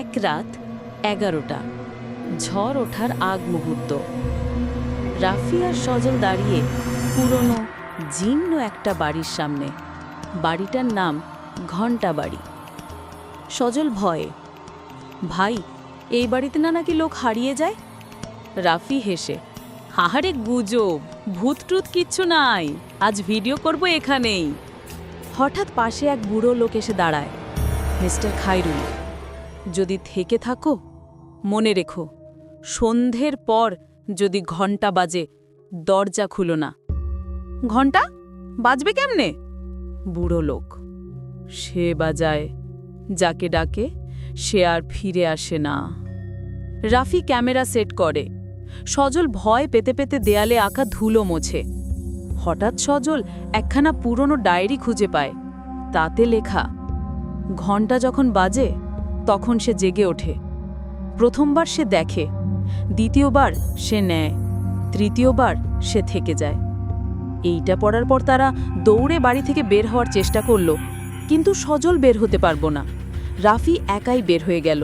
এক রাত এগারোটা, ঝড় ওঠার আগ মুহূর্ত। রাফি আর সজল দাঁড়িয়ে পুরনো, জীর্ণ একটা বাড়ির সামনে। বাড়িটার নাম ঘণ্টা বাড়ি সজল ভয়ে, ভাই, এই বাড়িতে না নাকি লোক হারিয়ে যায়? রাফি হেসে হাহারে গুজব ভূত টুত কিচ্ছু নাই, আজ ভিডিও করব এখানেই। হঠাৎ পাশে এক বুড়ো লোক এসে দাঁড়ায়, মিস্টার খাইরুল যদি থেকে থাকো, মনে রেখো, সন্ধ্যের পর যদি ঘণ্টা বাজে, দরজা খুলো না। ঘণ্টা বাজবে কেমনে? বুড়ো লোক। সে বাজায়, যাকে ডাকে, সে আর ফিরে আসে না। রাফি ক্যামেরা সেট করে। সজল ভয় পেতে পেতে দেয়ালে আঁকা ধুলো মোছে। হঠাৎ সজল একখানা পুরনো ডায়েরি খুঁজে পায়। তাতে লেখা ঘণ্টা যখন বাজে তখন সে জেগে ওঠে। প্রথমবার সে দেখে, দ্বিতীয়বার সে নেয়, তৃতীয়বার সে থেকে যায়। এইটা পড়ার পর তারা দৌড়ে বাড়ি থেকে বের হওয়ার চেষ্টা করল, কিন্তু সজল বের হতে পারব না। রাফি একাই বের হয়ে গেল।